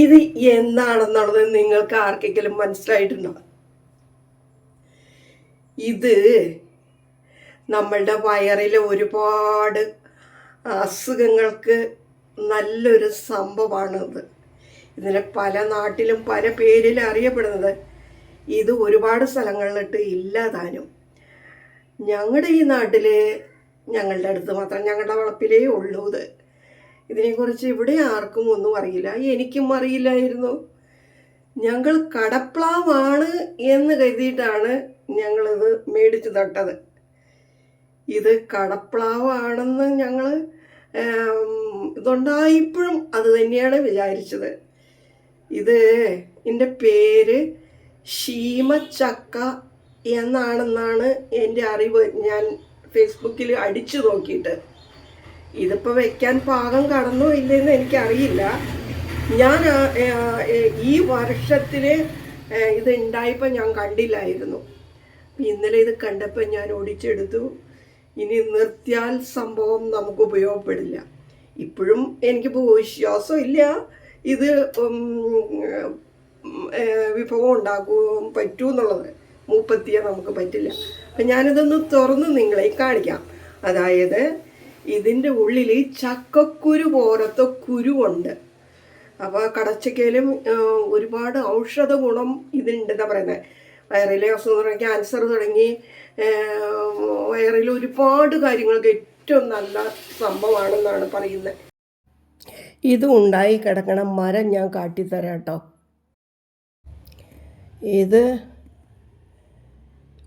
ഇത് എന്താണെന്നുള്ളത് നിങ്ങൾക്ക് ആർക്കെങ്കിലും മനസ്സിലായിട്ടുണ്ടോ? ഇത് നമ്മളുടെ വയറിലെ ഒരുപാട് അസുഖങ്ങൾക്ക് നല്ലൊരു സംഭവമാണിത്. ഇതിനെ പല നാട്ടിലും പല പേരിൽ അറിയപ്പെടുന്നത്. ഇത് ഒരുപാട് സ്ഥലങ്ങളിലിട്ട് ഇല്ലാതാനും. ഞങ്ങളുടെ ഈ നാട്ടിൽ ഞങ്ങളുടെ അടുത്ത് മാത്രം ഞങ്ങളുടെ വളപ്പിലേ ഉള്ളൂ ഇത്. ഇതിനെക്കുറിച്ച് ഇവിടെ ആർക്കും ഒന്നും അറിയില്ല. എനിക്കും അറിയില്ലായിരുന്നു. ഞങ്ങൾ കടപ്ലാവാണ് എന്ന് കരുതിയിട്ടാണ് ഞങ്ങളിത് മേടിച്ച് നട്ടത്. ഇത് കടപ്ലാവാണെന്ന് ഞങ്ങൾ ഇതുണ്ടായപ്പോഴും അത് തന്നെയാണ് വിചാരിച്ചത്. ഇത് എന്റെ പേര് ഷീമച്ചക്ക എന്നാണെന്നാണ് എന്റെ അറിവ് ഞാൻ ഫേസ്ബുക്കിൽ അടിച്ചു നോക്കിയിട്ട്. ഇതിപ്പോൾ വെക്കാൻ പാകം കടന്നോ ഇല്ലെന്ന് എനിക്കറിയില്ല. ഞാൻ ഈ വർഷത്തിൽ ഇത് ഉണ്ടായപ്പോൾ ഞാൻ കണ്ടില്ലായിരുന്നു. ഇന്നലെ ഇത് കണ്ടപ്പോൾ ഞാൻ ഓടിച്ചെടുത്തു. ഇനി നിർത്തിയാൽ സംഭവം നമുക്ക് ഉപയോഗപ്പെടില്ല. ഇപ്പോഴും എനിക്കിപ്പോൾ വിശ്വാസം ഇല്ല. ഇത് വിഭവം ഉണ്ടാക്കുവാൻ പറ്റൂ എന്നുള്ളത്. മൂപ്പത്തിയെ നമുക്ക് പറ്റില്ല. അപ്പം ഞാനിതൊന്ന് തുറന്ന് നിങ്ങളെ കാണിക്കാം. അതായത് ഇതിന്റെ ഉള്ളിൽ ചക്കക്കുരു പോലത്തെ കുരുവുണ്ട്. അപ്പോൾ കടച്ചക്കയിലും ഒരുപാട് ഔഷധ ഗുണം ഇതിനുണ്ടെന്നാണ് പറയുന്നത് വയറിലെ അസുഖം തുടങ്ങി ക്യാൻസർ തുടങ്ങി വയറിൽ ഒരുപാട് കാര്യങ്ങൾക്ക് ഏറ്റവും നല്ല സംഭവമാണെന്നാണ് പറയുന്നത് ഇത് ഉണ്ടായി കിടക്കണ മരം ഞാൻ കാട്ടിത്തരാം കേട്ടോ ഇത്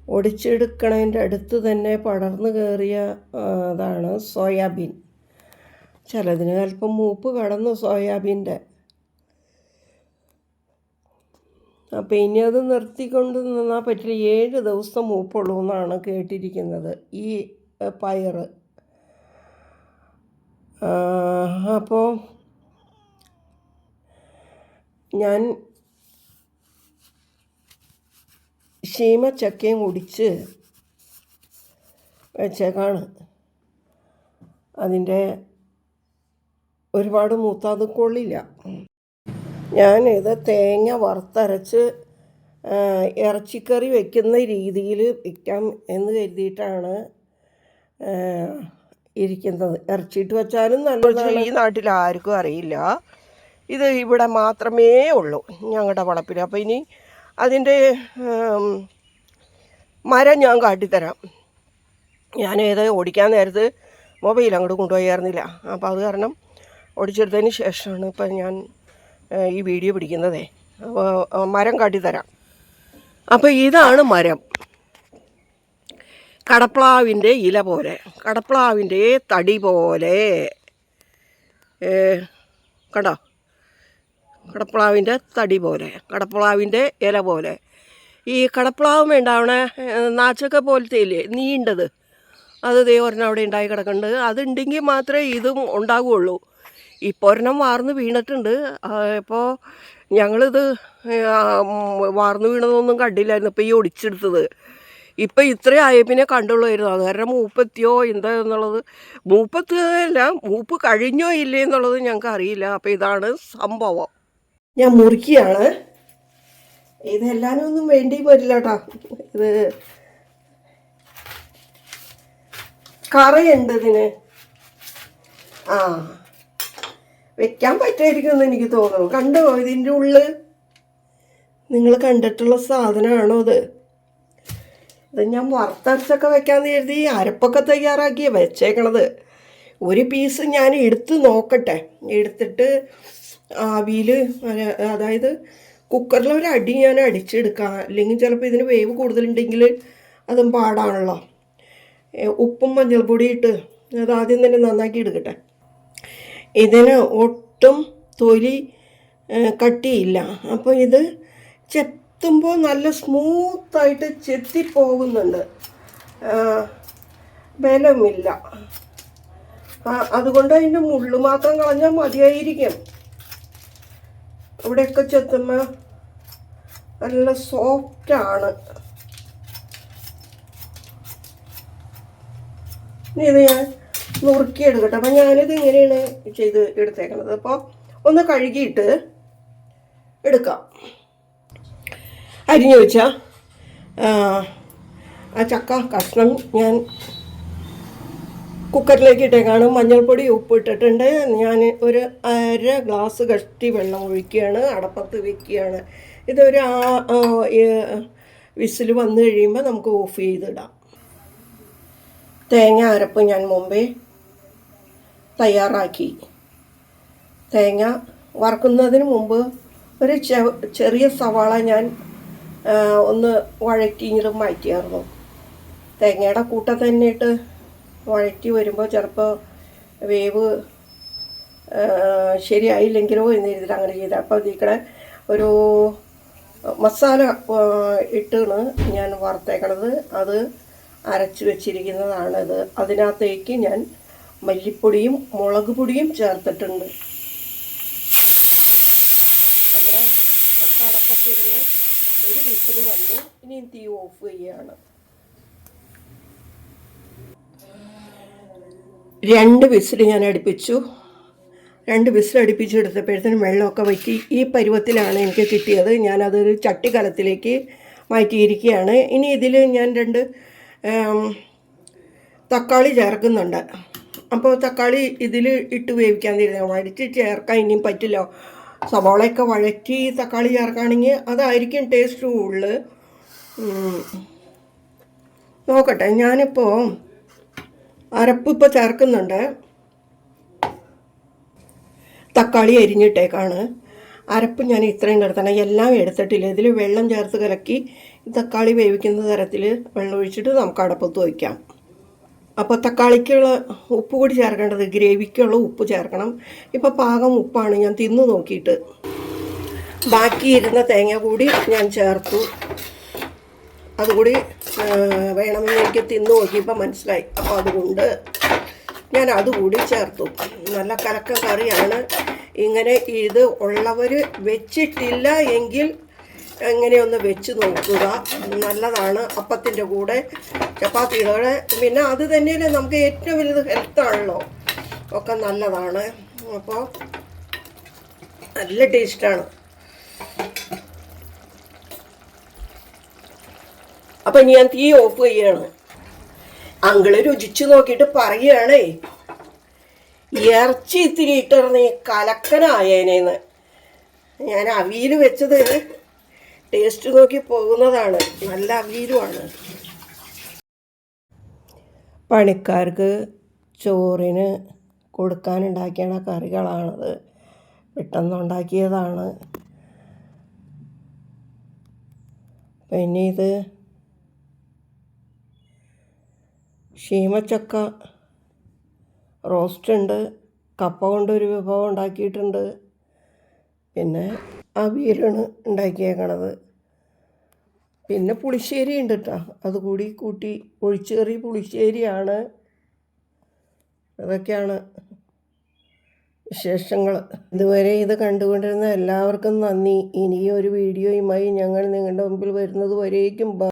ഒടിച്ചെടുക്കണതിന്റെ അടുത്ത് തന്നെ പടർന്നു കയറിയ അതാണ് സോയാബീൻ. ചിലതിന് അല്പം മൂപ്പ് കടന്നു സോയാബീന്റെ. അപ്പോൾ ഇനി അത് നിർത്തിക്കൊണ്ട് നിന്നാൽ പറ്റില്ല. ഏഴ് ദിവസം മൂപ്പുള്ളൂ എന്നാണ് കേട്ടിരിക്കുന്നത് ഈ പയർ അപ്പോൾ ഞാൻ ശീമ ചക്കയും കുടിച്ച് വെച്ചേക്കാണ്. അതിന്റെ ഒരുപാട് മൂത്താത് കൊള്ളില്ല. ഞാനിത് തേങ്ങ വറുത്തരച്ച് ഇറച്ചിക്കറി വെക്കുന്ന രീതിയിൽ വയ്ക്കാം എന്ന് കരുതിയിട്ടാണ് ഇരിക്കുന്നത്. ഇറച്ചിയിട്ട് വെച്ചാലും നല്ല ഈ നാട്ടിൽ ആർക്കും അറിയില്ല. ഇത് ഇവിടെ മാത്രമേ ഉള്ളൂ ഞങ്ങളുടെ വളപ്പിൽ. അപ്പോൾ ഇനി അതിന്റെ മരം ഞാൻ കാട്ടിത്തരാം. ഞാൻ ഏത് ഓടിക്കാൻ നേരത്ത് മൊബൈൽ അങ്ങോട്ട് കൊണ്ടുപോയായിരുന്നില്ല. അപ്പോൾ അത് കാരണം ഓടിച്ചെടുത്തതിന് ശേഷമാണ് ഇപ്പം ഞാൻ ഈ വീഡിയോ പിടിക്കുന്നതേ. മരം കാട്ടിത്തരാം. അപ്പോൾ ഇതാണ് മരം. കടപ്ലാവിന്റെ ഇല പോലെ. കടപ്ലാവിന്റെ തടി പോലെ. കണ്ടോ? കടപ്ലാവിന്റെ തടി പോലെ കടപ്പുളാവിന്റെ ഇല പോലെ. ഈ കടപ്ലാവും ഉണ്ടാവണ നാച്ചക്ക പോലത്തെ ഇല്ലേ നീണ്ടത്. അത് ദേ ഒരെണ്ണം അവിടെ ഉണ്ടായി കിടക്കുന്നുണ്ട്. അതുണ്ടെങ്കിൽ മാത്രമേ ഇതും ഉണ്ടാകുള്ളൂ ഇപ്പോൾ ഒരെണ്ണം വാർന്ന് വീണിട്ടുണ്ട്. ഇപ്പോൾ ഞങ്ങളിത് വാർന്ന് വീണതൊന്നും കണ്ടില്ലായിരുന്നു. ഇപ്പോൾ ഈ ഒടിച്ചെടുത്തത്. ഇപ്പം ഇത്രയും ആയ പിന്നെ കണ്ടുള്ളായിരുന്നു. അത് കാരണം മൂപ്പത്തിയോ എന്താ എന്നുള്ളത്. മൂപ്പത്തിയല്ല മൂപ്പ് കഴിഞ്ഞോ ഇല്ലേ എന്നുള്ളത് ഞങ്ങൾക്ക് അറിയില്ല. അപ്പോൾ ഇതാണ് സംഭവം. ഞാൻ മുറിക്കുകയാണ് ഇത് ഒന്നും വേണ്ടി വരില്ല കേട്ടോ. ഇത് കറയുണ്ട് ഇതിന്. ആ വെക്കാൻ പറ്റായിരിക്കുമെന്ന് എനിക്ക് തോന്നുന്നു. കണ്ടോ ഇതിന്റെ ഉള്ളിൽ നിങ്ങൾ കണ്ടിട്ടുള്ള സാധനമാണോ അത് ഇത് ഞാൻ വറുത്തരച്ചൊക്കെ വെക്കാൻ കരുതി അരപ്പൊക്കെ തയ്യാറാക്കി വെച്ചേക്കണത്. ഒരു പീസ് ഞാൻ എടുത്ത് നോക്കട്ടെ. എടുത്തിട്ട് ആവിയിൽ അതായത് കുക്കറിൽ ഒരു അടി ഞാൻ അടിച്ചെടുക്കാം. അല്ലെങ്കിൽ ചിലപ്പോൾ ഇതിന് വേവ് കൂടുതലുണ്ടെങ്കിൽ അതും പാടാണല്ലോ. ഉപ്പും മഞ്ഞൾപ്പൊടി ഇട്ട് അത് ആദ്യം തന്നെ നന്നാക്കി എടുക്കട്ടെ. ഇതിന് ഒട്ടും തൊലി കട്ടിയില്ല. അപ്പോൾ ഇത് ചെത്തുമ്പോൾ നല്ല സ്മൂത്തായിട്ട് ചെത്തിപ്പോകുന്നുണ്ട്. ബലമില്ല. അതുകൊണ്ട് അതിന്റെ മുള്ളു മാത്രം കളഞ്ഞാൽ മതിയായിരിക്കും. ഇവിടെയൊക്കെ ചെത്തുമ്പോൾ നല്ല സോഫ്റ്റാണ് ഇനി ഇത് ഞാൻ നുറുക്കി എടുക്കട്ടെ അപ്പം ഞാനിത് ഇങ്ങനെയാണ് ചെയ്ത് എടുത്തേക്കണത്. അപ്പോൾ ഒന്ന് കഴുകിയിട്ട് എടുക്കാം. അരിഞ്ഞു വെച്ച ആ ചക്ക കഷ്ണം ഞാൻ കുക്കറിലേക്ക് ഇട്ടേക്കാണ് മഞ്ഞൾപ്പൊടി ഉപ്പ് ഇട്ടിട്ടുണ്ട് ഞാൻ ഒരു അര ഗ്ലാസ് കഷ്ടി വെള്ളം ഒഴിക്കുകയാണ്. അടപ്പത്ത് വെക്കുകയാണ്. ഇതൊരു ആ വിസിൽ വന്നു കഴിയുമ്പോൾ നമുക്ക് ഓഫ് ചെയ്തിടാം. തേങ്ങ അരപ്പ് ഞാൻ മുമ്പേ തയ്യാറാക്കി. തേങ്ങ വറക്കുന്നതിന് മുമ്പ് ഒരു ചെറിയ സവാള ഞാൻ ഒന്ന് വഴറ്റിയിടും മാറ്റിയായിരുന്നു തേങ്ങയുടെ കൂട്ട തന്നെ ഇട്ട് വഴറ്റി വരുമ്പോൾ ചിലപ്പോൾ വേവ് ശരിയായില്ലെങ്കിലോ എന്ന് രീതിയിൽ അങ്ങനെ ചെയ്ത അപ്പോൾ ഇതിക്കടെ ഒരു മസാല ഇട്ടാണ് ഞാൻ വറുത്തേക്കണത്. അത് അരച്ച് വെച്ചിരിക്കുന്നതാണത്. അതിനകത്തേക്ക് ഞാൻ മല്ലിപ്പൊടിയും മുളക് പൊടിയും ചേർത്തിട്ടുണ്ട്. നമ്മുടെ ചക്ക അടപ്പത്തിരുന്ന് ഒരു വിസിൽ വന്നു ഇനി തീ ഓഫ് ചെയ്യുകയാണ് രണ്ട് വിസിൽ ഞാൻ അടുപ്പിച്ചു. രണ്ട് വിസിൽ അടുപ്പിച്ചെടുത്തപ്പോഴത്തേനും വെള്ളമൊക്കെ വറ്റി. ഈ പരുവത്തിലാണ് എനിക്ക് കിട്ടിയത്. ഞാനതൊരു ചട്ടിക്കലത്തിലേക്ക് മാറ്റിയിരിക്കുകയാണ്. ഇനി ഇതിൽ ഞാൻ രണ്ട് തക്കാളി ചേർക്കുന്നുണ്ട്. അപ്പോൾ തക്കാളി ഇതിൽ ഇട്ട് വേവിക്കാൻ തരുന്നത്. വഴറ്റി ചേർക്കാൻ ഇനിയും പറ്റില്ല. സവാളയൊക്കെ വഴറ്റി തക്കാളി ചേർക്കുകയാണെങ്കിൽ അതായിരിക്കും ടേസ്റ്റ് കൂടുതൽ. നോക്കട്ടെ ഞാനിപ്പോൾ അരപ്പ് ചേർക്കുന്നുണ്ട്. തക്കാളി അരിഞ്ഞിട്ടേക്കാണ്. അരപ്പ് ഞാൻ ഇത്രയും കിടത്തണം. എല്ലാം എടുത്തിട്ടില്ല. ഇതിൽ വെള്ളം ചേർത്ത് കലക്കി തക്കാളി വേവിക്കുന്ന തരത്തിൽ വെള്ളം ഒഴിച്ചിട്ട് നമുക്ക് അടപ്പത്ത് വയ്ക്കാം അപ്പോൾ തക്കാളിക്കുള്ള ഉപ്പ് കൂടി ചേർക്കേണ്ടത് ഗ്രേവിക്കുള്ള ഉപ്പ് ചേർക്കണം. ഇപ്പോൾ പാകം ഉപ്പാണ് ഞാൻ തിന്നു നോക്കിയിട്ട്. ബാക്കി ഇരുന്ന തേങ്ങ കൂടി ഞാൻ ചേർത്തു. അതുകൂടി വേണമെന്ന് എനിക്ക് തിന്നു നോക്കിയപ്പോൾ മനസ്സിലായി. അപ്പോൾ അതുകൊണ്ട് ഞാൻ അതുകൂടി ചേർത്തു. നല്ല കലക്ക കറിയാണ്. ഇങ്ങനെ ഇത് ഉള്ളവർ വെച്ചിട്ടില്ല എങ്കിൽ എങ്ങനെയൊന്ന് വെച്ച് നോക്കുക. നല്ലതാണ് അപ്പത്തിന്റെ കൂടെ ചപ്പാത്തിയുടെ പിന്നെ അത് തന്നെയല്ലേ നമുക്ക് ഏറ്റവും വലുത് ഹെൽത്താണല്ലോ ഒക്കെ നല്ലതാണ്. അപ്പോൾ നല്ല ടേസ്റ്റാണ് അപ്പം ഞാൻ തീ ഓഫ് ചെയ്യാണ്. അങ്കിൾ രുചിച്ചു നോക്കിയിട്ട് പറയുകയാണേ ഇറച്ചി ഇത്തിരി ഇട്ടിറന്ന് കലക്കനായേനേന്ന്. ഞാൻ അവിയിൽ വെച്ചത് ടേസ്റ്റ് നോക്കി പോകുന്നതാണ്. നല്ല അവിയിലുമാണ്. പണിക്കാർക്ക് ചോറിന് കൊടുക്കാനുണ്ടാക്കിയാണ് കറികളാണത്. പെട്ടെന്നുണ്ടാക്കിയതാണ്. പിന്നെ ഇത് ഷീമച്ചക്ക റോസ്റ്റ് ഉണ്ട് കപ്പ കൊണ്ടൊരു വിഭവം ഉണ്ടാക്കിയിട്ടുണ്ട്. പിന്നെ അവിയലാണ് ഉണ്ടാക്കിയേക്കണത്. പിന്നെ പുളിശ്ശേരി ഉണ്ട് കേട്ടോ അതുകൂടി കൂട്ടി ഒഴിച്ചേറി പുളിശ്ശേരിയാണ്. അതൊക്കെയാണ് വിശേഷങ്ങൾ. ഇതുവരെ ഇത് കണ്ടുകൊണ്ടിരുന്ന എല്ലാവർക്കും നന്ദി. ഇനിയൊരു വീഡിയോയുമായി ഞങ്ങൾ നിങ്ങളുടെ മുമ്പിൽ വരുന്നത് വരേക്കും.